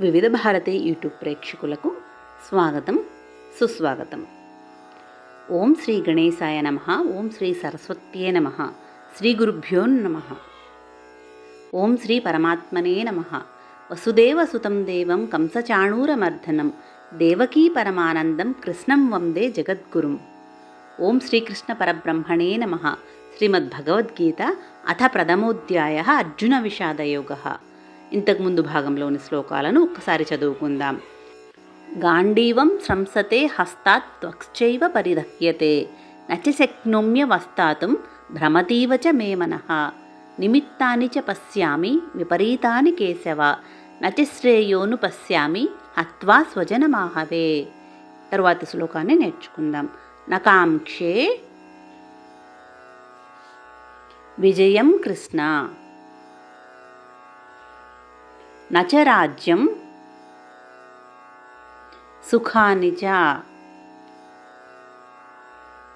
వివిధ భారతి యూట్యూబ్ ప్రేక్షకులకు స్వాగతం సుస్వాగతం. ఓం శ్రీ గణేశాయ నమ ఓం శ్రీ సరస్వత్యే నమ శ్రీ గురుభ్యో నమ. ఓం శ్రీ పరమాత్మనే నమ. వసుదేవసుతం దేవం కంసచాణూరమర్దనం దేవకీ పరమానందం కృష్ణం వందే జగద్గురుం. ఓం శ్రీకృష్ణ పరబ్రహ్మణే నమ. శ్రీమద్భగవద్గీత అథ ప్రథమోధ్యాయ అర్జున విషాదయోగ. ఇంతకుముందు భాగంలోని శ్లోకాలను ఒక్కసారి చదువుకుందాం. గాంధీవం శ్రంసతే హస్తాత్ త్వక్చైవ పరిదహ్యతే నచశక్నోమ్య శక్నోమ్య వస్తాతుం భ్రమతీవ చ మే మనః నిమిత్తాని చ పశ్యామి విపరీతాని కేశవ నచశ్రేయోను పశ్యామి హత్వా స్వజనమాహవే. తరువాతి శ్లోకాన్ని నేర్చుకుందాం. నకాంక్షే విజయం కృష్ణ. నచరాజ్యం సుఖాని చ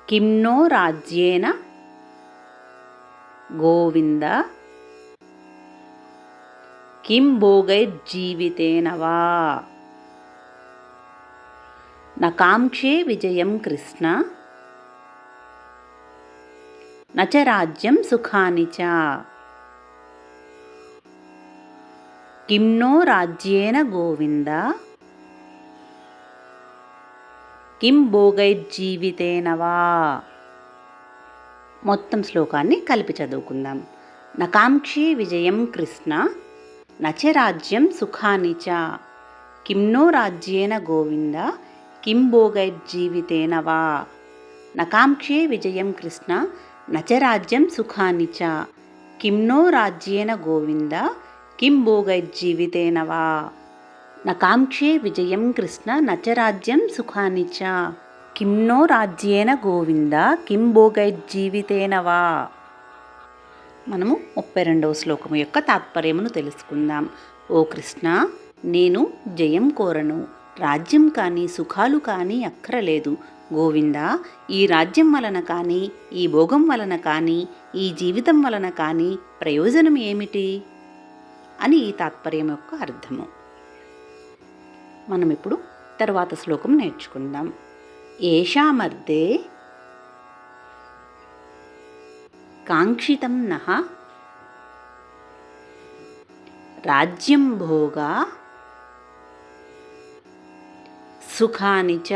కిం నో రాజ్యేన గోవింద. కిం భోగైర్జీవితేన వా. నకాంక్షే విజయం కృష్ణ. నచ రాజ్యం సుఖాని చ కిం నో రాజ్యేన గోవింద. కిం భోగైర్జీవితేన వా. మొత్తం శ్లోకాన్ని కలిపి చదువుకుందాం. నకాంక్షి విజయం కృష్ణ నచ రాజ్యం సుఖాని చ. కిమ్నో రాజ్యేన గోవింద కిం భోగైర్జీవితేన వా. నకాంక్షే విజయం కృష్ణ నచ రాజ్యం సుఖాని చ. కిమ్నో రాజ్యేన గోవింద కిం భోగైర్జీవితేన వా నకాంక్షే విజయం కృష్ణ నచరాజ్యం సుఖాని చ కిం నో రాజ్యేన గోవింద కిం భోగైర్జీవితేన వా మనము ముప్పై రెండవ శ్లోకము యొక్క తాత్పర్యమును తెలుసుకుందాం. ఓ కృష్ణ నేను జయం కోరను. రాజ్యం కానీ సుఖాలు కానీ అక్కరలేదు. గోవింద ఈ రాజ్యం వలన కానీ ఈ భోగం వలన కానీ ఈ జీవితం వలన కానీ ప్రయోజనం ఏమిటి? అని ఈ తాత్పర్యం యొక్క అర్థము. మనం ఇప్పుడు తర్వాత శ్లోకం నేర్చుకుందాం. ఏషామర్దే కాంక్షితం నహ రాజ్యం భోగా సుఖాని చ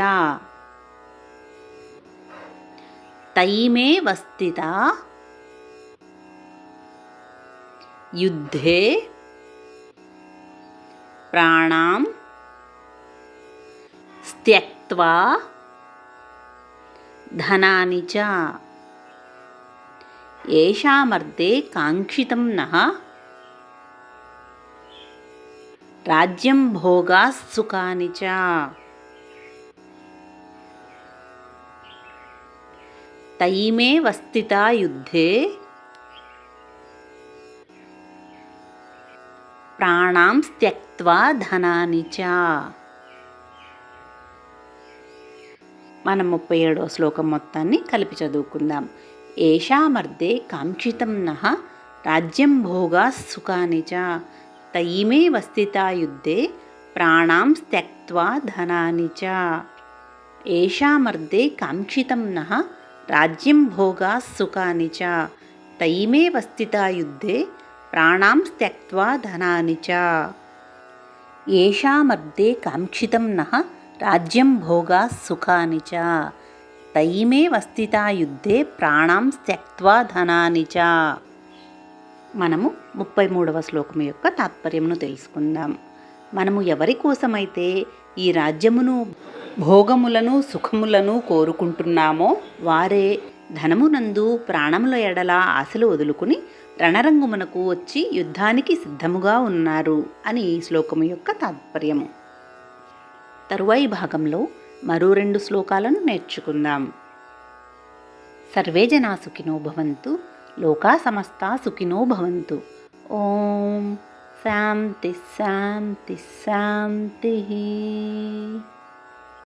తైమే వస్థిత యుద్ధే ప్రాణాం త్యక్వా ధనాని చ ఏషామర్థే కాంక్షితం నహ రాజ్యం భోగా సుఖాని చ తైమే వస్థిత యుద్ధే ప్రాణాం త్యక్వా ధనాని చ. మనం ముప్పై ఏడో శ్లోకం మొత్తాన్ని కలిపి చదువుకుందాం. ఏషామర్దే కాంక్షితం నహ రాజ్యం భోగా సుఖాని చ. తయిమే వస్థితా యుద్ధే ప్రాణాం త్యక్వా ధనాని చ. ఏషామర్దే కాంక్షితం నహ రాజ్యం భోగా సుఖాని చ. తయిమే వస్థితా యుద్ధే ప్రాణాం త్యక్వా ధనాని చ. ఏషామర్దే కాంక్షితం నహ రాజ్యం భోగా సుఖాని చ. తయిమే వస్థితా యుద్ధే ప్రాణాం త్యక్వా ధనాని చ. మనము ముప్పై మూడవ శ్లోకం యొక్క తాత్పర్యమును తెలుసుకుందాం. మనము ఎవరి కోసమైతే ఈ రాజ్యమును భోగములను సుఖములను కోరుకుంటున్నామో వారే ధనమునందు ప్రాణముల ఎడల ఆశలు వదులుకుని రణరంగుమునకు వచ్చి యుద్ధానికి సిద్ధముగా ఉన్నారు అని ఈ శ్లోకము యొక్క తాత్పర్యము. తరువాయి భాగంలో మరో రెండు శ్లోకాలను నేర్చుకుందాం. సర్వే జనా సుఖినో భవంతు లోకా సమస్తా సుఖినో భవంతు. ఓం శాంతి శాంతి శాంతి.